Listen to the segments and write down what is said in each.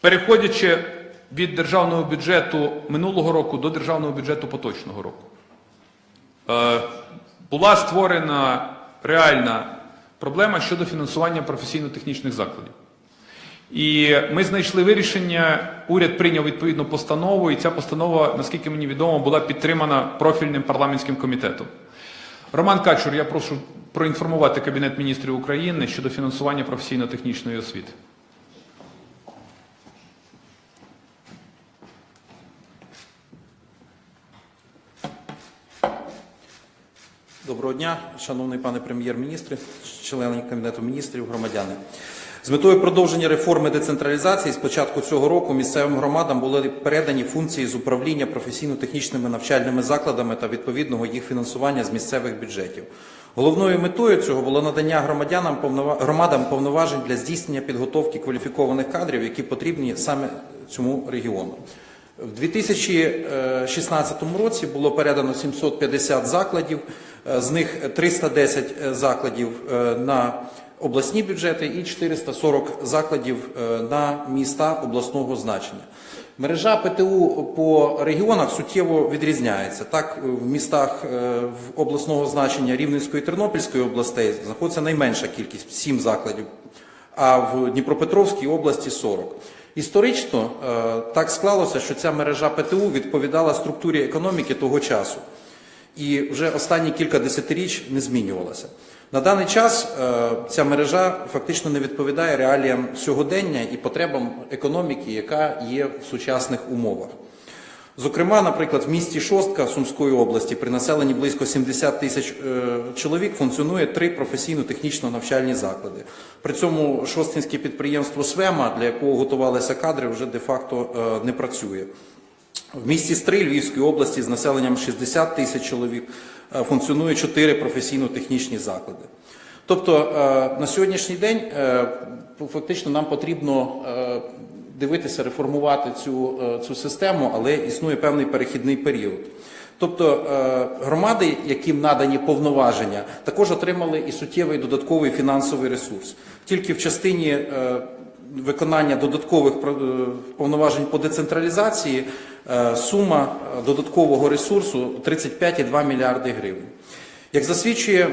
Переходячи від державного бюджету минулого року до державного бюджету поточного року, була створена реальна проблема щодо фінансування професійно-технічних закладів. І ми знайшли вирішення. Уряд прийняв відповідну постанову, і ця постанова, наскільки мені відомо, була підтримана профільним парламентським комітетом. Роман Качур, я прошу проінформувати Кабінет міністрів України щодо фінансування професійно-технічної освіти. Доброго дня, шановний пане прем'єр-міністр, члени Кабінету міністрів, громадяни. З метою продовження реформи децентралізації з початку цього року місцевим громадам були передані функції з управління професійно-технічними навчальними закладами та відповідного їх фінансування з місцевих бюджетів. Головною метою цього було надання громадянам громадам повноважень для здійснення підготовки кваліфікованих кадрів, які потрібні саме цьому регіону. В 2016 році було передано 750 закладів, е, з них 310 закладів е, на обласні бюджети і 440 закладів е, на міста обласного значення. Мережа ПТУ по регіонах суттєво відрізняється. Так, в містах е, обласного значення Рівненської і Тернопільської областей знаходиться найменша кількість 7 закладів, а в Дніпропетровській області 40. Історично е, так склалося, що ця мережа ПТУ відповідала структурі економіки того часу і вже останні кілька десятиріч не змінювалася. На даний час е, ця мережа фактично не відповідає реаліям сьогодення і потребам економіки, яка є в сучасних умовах. Зокрема, наприклад, в місті Шостка Сумської області при населенні близько 70 тисяч е, чоловік функціонує три професійно-технічно навчальні заклади. При цьому шостинське підприємство Свема, для якого готувалися кадри, вже де-факто е, не працює. В місті Стрий Львівської області з населенням 60 тисяч чоловік е, функціонує чотири професійно-технічні заклади. Тобто е, на сьогоднішній день е, фактично нам потрібно дивитися, реформувати цю, цю систему, але існує певний перехідний період. Тобто громади, яким надані повноваження, також отримали і суттєвий додатковий фінансовий ресурс. Тільки в частині виконання додаткових е, повноважень по децентралізації е, сума е, додаткового ресурсу 35,2 мільярди гривень. Як засвідчує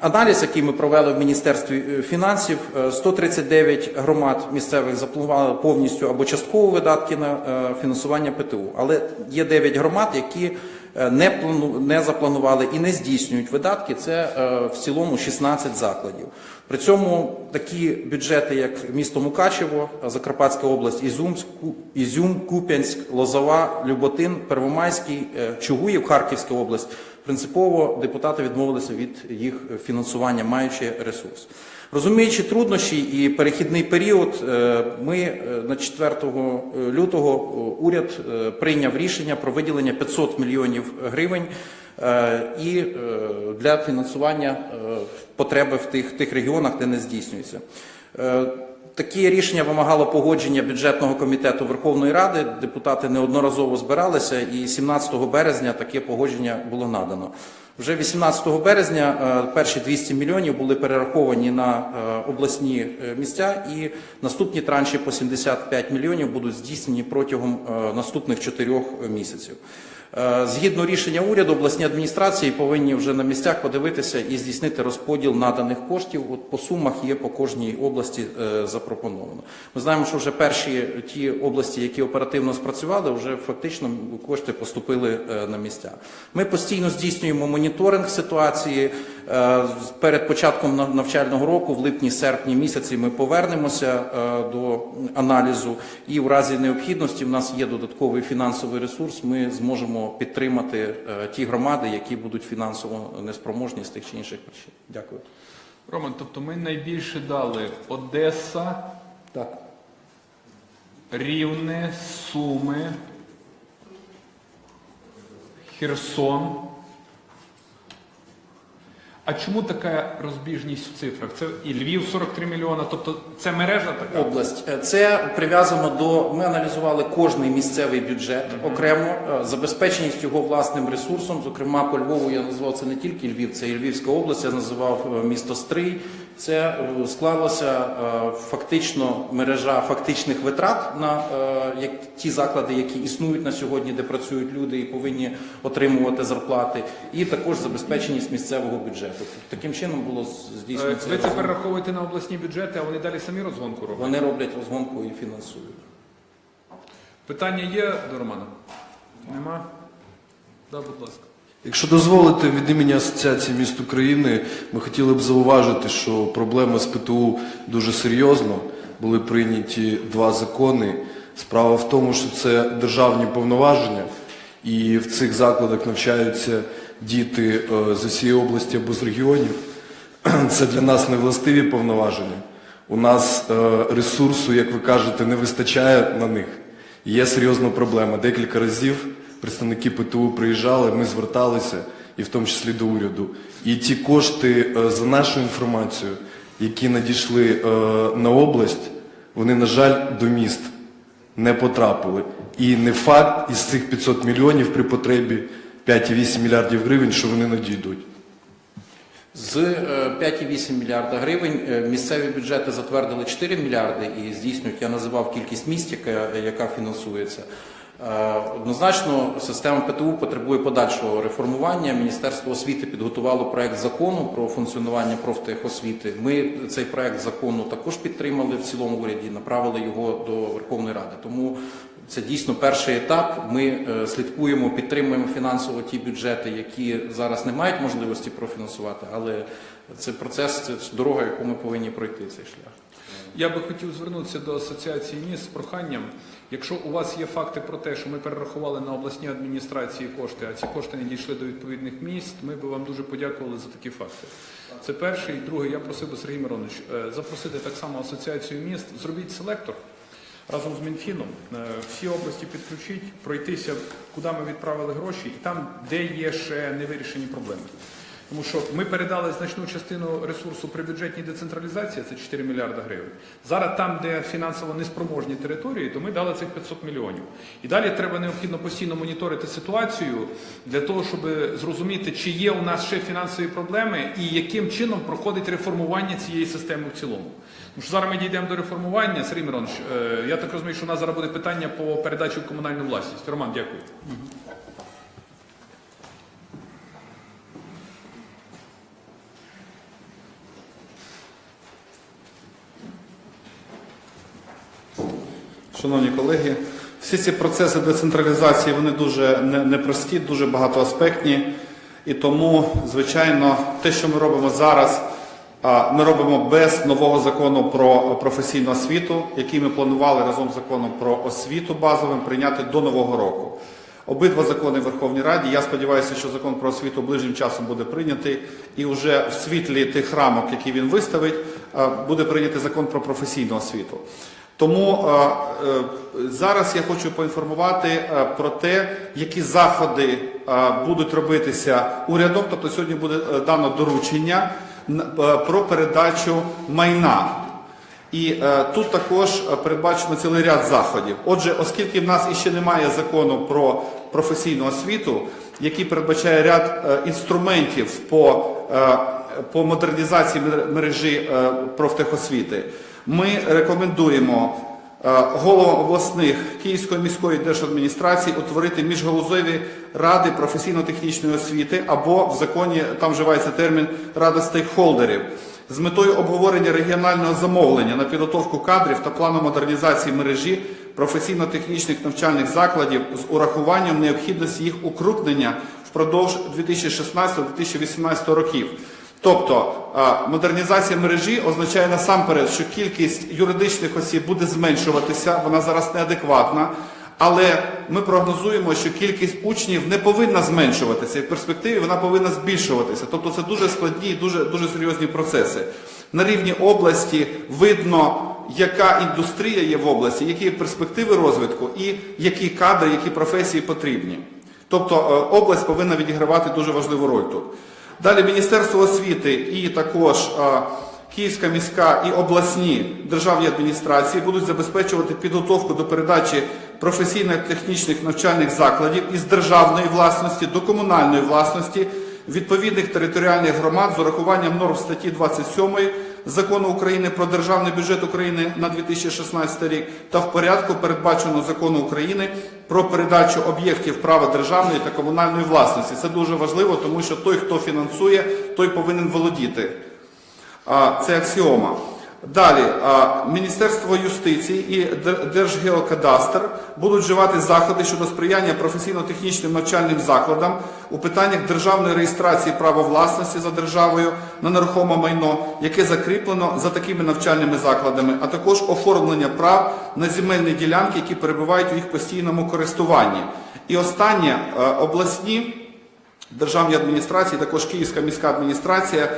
аналіз, який ми провели в Міністерстві фінансів, е, 139 громад місцевих запланували повністю або частково видатки на фінансування ПТУ, але є 9 громад, які не, плану, не запланували і не здійснюють видатки. Це е, в цілому 16 закладів. При цьому такі бюджети, як місто Мукачево, Закарпатська область, Ізюм, Куп'янськ, Лозова, Люботин, Первомайський, е, Чугуїв, Харківська область, принципово депутати відмовилися від їх фінансування, маючи ресурс. Розуміючи труднощі і перехідний період, е, ми е, на 4 лютого е, уряд е, прийняв рішення про виділення 500 мільйонів гривень і для фінансування потреби в тих, тих регіонах, де не здійснюється. Таке рішення вимагало погодження бюджетного комітету Верховної Ради. Депутати неодноразово збиралися, і 17 березня таке погодження було надано. Вже 18 березня е, перші 200 мільйонів були перераховані на е, обласні е, місця, і наступні транші по 75 мільйонів будуть здійснені протягом наступних чотирьох місяців. Е, Згідно рішення уряду, обласні адміністрації повинні вже на місцях подивитися і здійснити розподіл наданих коштів. От по сумах є по кожній області е, запропоновано. Ми знаємо, що вже перші ті області, які оперативно спрацювали, вже фактично кошти поступили е, на місця. Ми постійно здійснюємо моніторинг ситуації. Е, Перед початком навчального року, в липні-серпні місяці, ми повернемося е, до аналізу, і в разі необхідності в нас є додатковий фінансовий ресурс. Ми зможемо підтримати е, ті громади, які будуть фінансово неспроможні з тих чи інших причин. Дякую. Роман, тобто ми найбільше дали Одеса, Так. Рівне, Суми, Херсон. А чому така розбіжність в цифрах? Це і Львів 43 мільйона, тобто це мережа така? область. Е, Це прив'язано до. Ми аналізували кожний місцевий бюджет окремо, е, забезпеченість його власним ресурсом. Зокрема, по Львову я назвав це не тільки Львів, це і Львівська область. Я називав е, місто Стрий, це е, склалося е, фактично мережа фактичних витрат на е, як, ті заклади, які існують на сьогодні, де працюють люди і повинні отримувати зарплати, і також забезпеченість місцевого бюджету. Таким чином було здійснено Ви це перераховуєте на обласні бюджети, а вони далі самі розгонку роблять? Вони роблять розгонку і фінансують. Питання є до Романа? Нема? Да, будь ласка. Якщо дозволите, від імені Асоціації міст України ми хотіли б зауважити, що проблема з ПТУ дуже серйозно. Були прийняті два закони. Справа в тому, що це державні повноваження, і в цих закладах навчаються діти е, з усієї області або з регіонів. Це для нас не властиві повноваження. У нас е, ресурсу, як ви кажете, не вистачає на них. Є серйозна проблема. Декілька разів представники ПТУ приїжджали, ми зверталися, і в тому числі до уряду. І ті кошти, е, за нашу інформацію, які надійшли е, на область, вони, на жаль, до міст не потрапили. І не факт із цих 500 мільйонів при потребі 5,8 мільярдів гривень, що вони надійдуть. З е, 5,8 мільярда гривень е, місцеві бюджети затвердили 4 мільярди і здійснюють, я називав кількість місць, яка, яка фінансується. Е, Однозначно, система ПТУ потребує подальшого реформування. Міністерство освіти підготувало проект закону про функціонування профтехосвіти. Ми цей проект закону також підтримали в цілому уряді, направили його до Верховної Ради. Тому це дійсно перший етап. Ми е, слідкуємо, підтримуємо фінансово ті бюджети, які зараз не мають можливості профінансувати, але це процес, це дорога, яку ми повинні пройти цей шлях. Я би хотів звернутися до асоціації міст з проханням. Якщо у вас є факти про те, що ми перерахували на обласні адміністрації кошти, а ці кошти не дійшли до відповідних міст, ми би вам дуже подякували за такі факти. Це перший. І другий, я просив би Сергій Миронович е, запросити так само асоціацію міст, зробіть селектор разом з Мінфіном. е, Всі області підключіть, пройтися, куди ми відправили гроші, і там, де є ще невирішені проблеми. Тому що ми передали значну частину ресурсу при бюджетній децентралізації, це 4 мільярда гривень. Зараз там, де фінансово неспроможні території, то ми дали цих 500 мільйонів. І далі треба необхідно постійно моніторити ситуацію для того, щоб зрозуміти, чи є у нас ще фінансові проблеми і яким чином проходить реформування цієї системи в цілому. Тому що зараз ми дійдемо до реформування. Сергій Миронович, е, я так розумію, що у нас зараз буде питання по передачі в комунальну власність. Роман, дякую. Шановні колеги, всі ці процеси децентралізації вони дуже непрості, дуже багатоаспектні. І тому, звичайно, те, що ми робимо зараз, ми робимо без нового закону про професійну освіту, який ми планували разом з законом про освіту базовим прийняти до нового року. Обидва закони в Верховній Раді. Я сподіваюся, що закон про освіту ближчим часом буде прийнятий, і вже в світлі тих рамок, які він виставить, буде прийнятий закон про професійну освіту. Тому е, е, зараз я хочу поінформувати е, про те, які заходи будуть робитися урядом. Тобто сьогодні буде дано доручення про передачу майна. І е, тут також передбачено цілий ряд заходів. Отже, оскільки в нас іще немає закону про професійну освіту, який передбачає ряд е, інструментів по, е, по модернізації мережі е, профтехосвіти, ми рекомендуємо е, головам обласних Київської міської держадміністрації утворити міжгалузеві ради професійно-технічної освіти або в законі там вживається термін рада стейкхолдерів з метою обговорення регіонального замовлення на підготовку кадрів та плану модернізації мережі професійно-технічних навчальних закладів з урахуванням необхідності їх укрупнення впродовж 2016-2018 років. Тобто модернізація мережі означає насамперед, що кількість юридичних осіб буде зменшуватися, вона зараз неадекватна. Але ми прогнозуємо, що кількість учнів не повинна зменшуватися, і в перспективі вона повинна збільшуватися. Тобто це дуже складні і дуже, дуже серйозні процеси. На рівні області видно, яка індустрія є в області, які перспективи розвитку і які кадри, які професії потрібні. Тобто е, область повинна відігравати дуже важливу роль тут. Далі Міністерство освіти і також Київська міська і обласні державні адміністрації будуть забезпечувати підготовку до передачі професійно-технічних навчальних закладів із державної власності до комунальної власності відповідних територіальних громад з урахуванням норм статті 27 закону України про державний бюджет України на 2016 рік та в порядку, передбаченого закону України про передачу об'єктів права державної та комунальної власності. Це дуже важливо, тому що той, хто фінансує, той повинен володіти. Це аксіома. Далі, Міністерство юстиції і Держгеокадастр будуть вживати заходи щодо сприяння професійно-технічним навчальним закладам у питаннях державної реєстрації права власності за державою на нерухоме майно, яке закріплено за такими навчальними закладами, а також оформлення прав на земельні ділянки, які перебувають у їх постійному користуванні. І останнє обласні державні адміністрації, також Київська міська адміністрація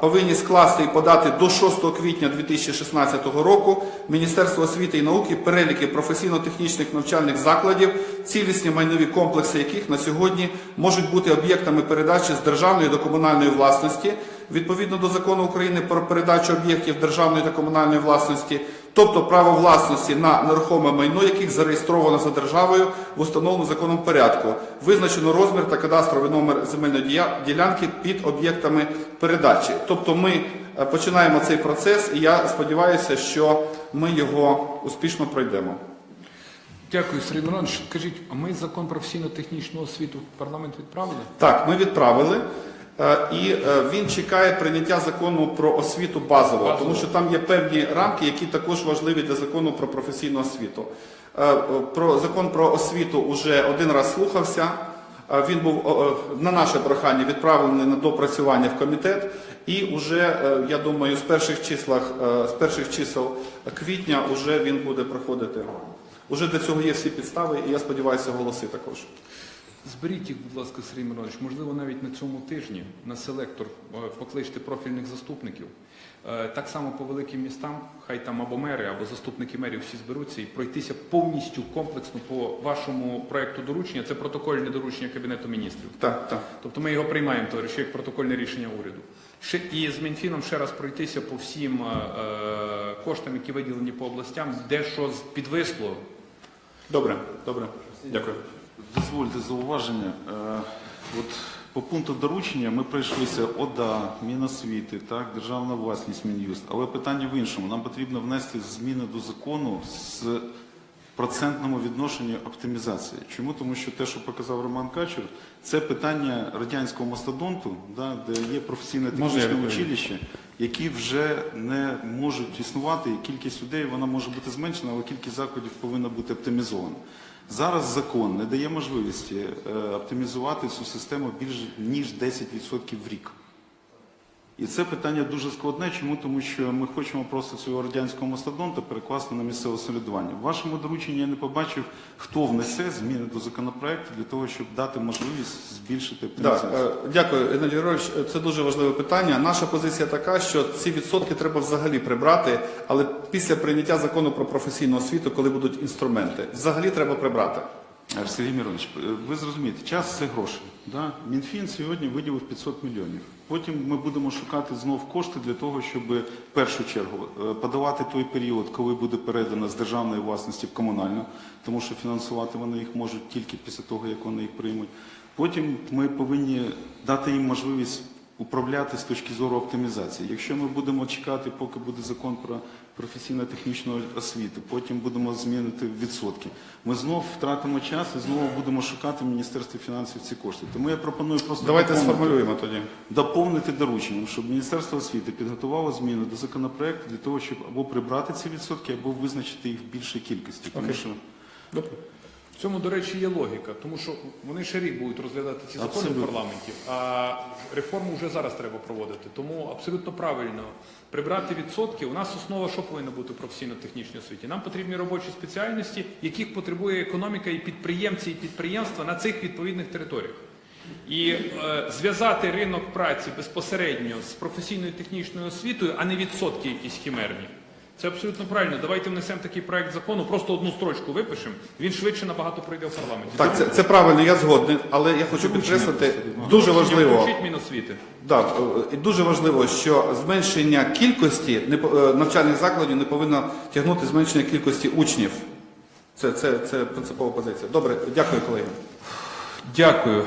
повинні скласти і подати до 6 квітня 2016 року Міністерство освіти і науки переліки професійно-технічних навчальних закладів, цілісні майнові комплекси яких на сьогодні можуть бути об'єктами передачі з державної до комунальної власності. Відповідно до закону України про передачу об'єктів державної та комунальної власності, тобто право власності на нерухоме майно, яких зареєстровано за державою в установленому законом порядку. Визначено розмір та кадастровий номер земельної ділянки під об'єктами передачі. Тобто ми е, починаємо цей процес, і я сподіваюся, що ми його успішно пройдемо. Дякую, Сергій Миронович. Кажіть, а ми закон про професійно-технічну освіту в парламент відправили? Так, ми відправили. Е, І е, він чекає прийняття закону про освіту базового, тому що там є певні рамки, які також важливі для закону про професійну освіту. Е, Про закон про освіту вже один раз слухався. Він був на наше прохання відправлений на допрацювання в комітет, і вже я думаю, з перших числах, з перших чисел квітня вже він буде проходити. Уже для цього є всі підстави, і я сподіваюся, голоси також. Зберіть їх, будь ласка, Сергій Миронович, можливо, навіть на цьому тижні на селектор е, покличте профільних заступників. Е, Так само по великим містам, хай там або мери, або заступники мерів всі зберуться і пройтися повністю комплексно по вашому проекту доручення. Це протокольне доручення Кабінету міністрів. Так, так. Тобто ми його приймаємо, товариші, як протокольне рішення уряду. І з Мінфіном ще раз пройтися по всім е, коштам, які виділені по областям, де що підвисло, Добре, добре. Дякую. Дозвольте зауваження. Е, От по пункту доручення ми пройшлися ОДА, Міносвіти, так, державна власність Мін'юст. Але питання в іншому. Нам потрібно внести зміни до закону з процентному відношенню оптимізації. Чому? Тому що те, що показав Роман Качур, це питання радянського мастодонту, да, де є професійне технічне училище, які вже не можуть існувати, і кількість людей вона може бути зменшена, але кількість закладів повинна бути оптимізована. Зараз закон не дає можливості е, оптимізувати цю систему більш ніж 10% в рік. І це питання дуже складне. Чому? Тому що ми хочемо просто цього радянського мастодонта перекласти на місцеве самоврядування. В вашому дорученні я не побачив, хто внесе зміни до законопроекту для того, щоб дати можливість збільшити е, дякую, Геннадій Григорович. Це дуже важливе питання. Наша позиція така, що ці відсотки треба взагалі прибрати, але після прийняття закону про професійну освіту, коли будуть інструменти, взагалі треба прибрати. Е, Сергій Миронович, е, ви зрозумієте, час це гроші. Да? Мінфін сьогодні виділив 500 мільйонів. Потім ми будемо шукати знов кошти для того, щоб в першу чергу е, подавати той період, коли буде передано з державної власності в комунальну, тому що фінансувати вони їх можуть тільки після того, як вони їх приймуть. Потім ми повинні дати їм можливість управляти з точки зору оптимізації. Якщо ми будемо чекати, поки буде закон про професійно-технічну освіту, потім будемо змінити відсотки, ми знов втратимо час і знову будемо шукати в Міністерстві фінансів ці кошти. Тому я пропоную просто Давайте доповнити- сформулюємо тоді. доповнити дорученням, щоб Міністерство освіти підготувало зміни до законопроекту для того, щоб або прибрати ці відсотки, або визначити їх в більшій кількості. Тому що Добре. В цьому, до речі, є логіка, тому що вони ще рік будуть розглядати ці закони в парламенті, а реформу вже зараз треба проводити. Тому абсолютно правильно прибрати відсотки. У нас основа що повинна бути в професійно-технічній освіті? Нам потрібні робочі спеціальності, яких потребує економіка і підприємці, і підприємства на цих відповідних територіях. І е, зв'язати ринок праці безпосередньо з професійною технічною освітою, а не відсотки якісь хімерні. Це абсолютно правильно. Давайте внесемо такий проект закону, просто одну строчку випишемо. Він швидше набагато пройде в парламенті. Так, це, це правильно, я згодний, але я хочу підкреслити, дуже важливо. Включіть Міносвіти. І дуже важливо, що зменшення кількості не по- е, навчальних закладів не повинно тягнути зменшення кількості учнів. Це, це, це принципова позиція. Добре, дякую, колеги. Дякую.